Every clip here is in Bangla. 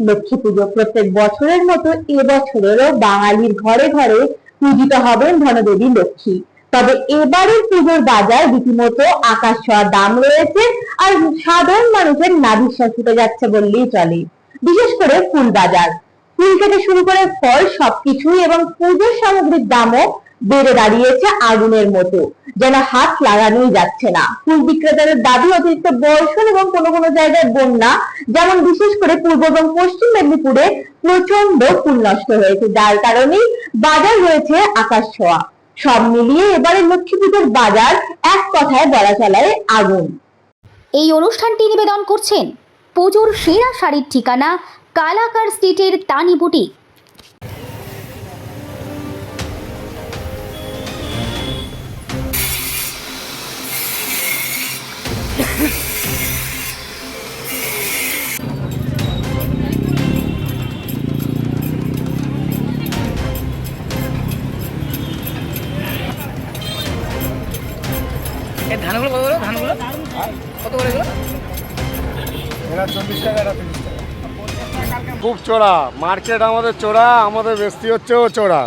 লক্ষ্মী পুজো। প্রত্যেক বছরের মতো এবছরেরও বাঙালির ঘরে ঘরে পূজিত হবেন ধনদেবী লক্ষ্মী। তবে এবারের পুজোর বাজার রীতিমতো আকাশ ছোঁয়া দাম রয়েছে আর সাধারণ মানুষের নাভিশ্বাস উঠে যাচ্ছে বললেই চলে। বিশেষ করে ফুল বাজার। ফুল থেকে শুরু করে ফল, সবকিছুই এবং পুজোর সামগ্রীর দামও বেড়ে দাঁড়িয়েছে আগুনের মতো। যেন হাত লাগানোই যাচ্ছে না। ফুল বিক্রেতাদের দাবি, অতিরিক্ত বর্ষণ এবং কোনো কোনো জায়গায় বন্যা, যেমন বিশেষ করে পূর্ব এবং পশ্চিম মেদিনীপুরে প্রচণ্ড ফুল নষ্ট হয়েছে। যার কারণেই বাজার রয়েছে আকাশ ছোঁয়া। সব মিলিয়ে এবারে লক্ষ্মী পুজোর বাজার এক কথায় বলা চলায় আগুন। এই অনুষ্ঠানটি নিবেদন করছেন পুজোর সেরা শাড়ির ঠিকানা কালাকার স্ট্রিটের তানি বুটিক। ধানগুলো কত করে? ধানগুলো? কত করে খুব চোরা। মার্কেট আমাদের চোরা, আমাদের বেশি হচ্ছেও চোরা।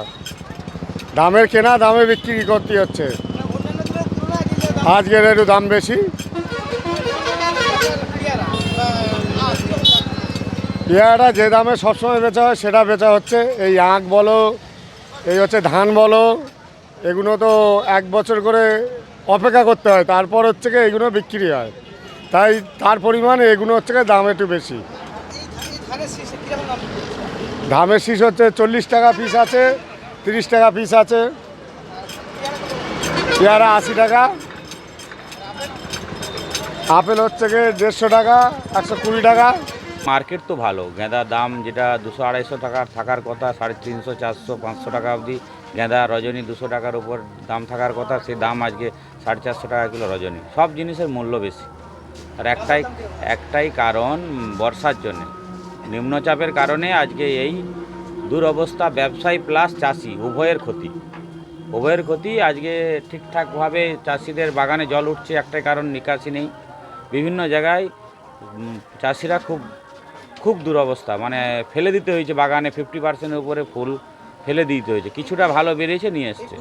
দামের কেনা, দামে বিক্রি করতে হচ্ছে। আজকের একটু দাম বেশি। পেয়ারা যে দামে সবসময় বেচা হয়, সেটা বেচা হচ্ছে। এই আখ বলো, এই হচ্ছে ধান বলো, এগুলো তো এক বছর করে অপেক্ষা করতে হয়। তারপর হচ্ছে কি এগুলো বিক্রি হয়। তাই তার পরিমাণে এগুলো হচ্ছে কি দাম একটু বেশি। ধামের শীষ হচ্ছে চল্লিশ টাকা পিস আছে, তিরিশ টাকা পিস আছে, পেয়ারা আশি টাকা, আপেল হচ্ছে গিয়ে দেড়শো টাকা, একশো কুড়ি টাকা। মার্কেট তো ভালো। গেঁদার দাম যেটা দুশো আড়াইশো টাকার থাকার কথা, সাড়ে তিনশো, চারশো, পাঁচশো টাকা অবধি। গেঁদা রজনী দুশো টাকার উপর দাম থাকার কথা সেই দাম আজকে সাড়ে চারশো টাকা কিলো রজনী। সব জিনিসের মূল্য বেশি। আর একটাই একটাই কারণ বর্ষার জন্যে। নিম্নচাপের কারণে আজকে এই দুরবস্থা ব্যবসায়ী প্লাস চাষি, উভয়ের ক্ষতি। উভয়ের ক্ষতি আজকে ঠিকঠাকভাবে চাষিদের বাগানে জল উঠছে, একটাই কারণ নিকাশি নেই। বিভিন্ন জায়গায় চাষিরা খুব খুব দুরবস্থা। মানে ফেলে দিতে হয়েছে বাগানে ফিফটি পার্সেন্টের উপরে ফুল ফেলে দিতে হয়েছে। কিছুটা ভালো বেরিয়েছে, নিয়ে এসছে।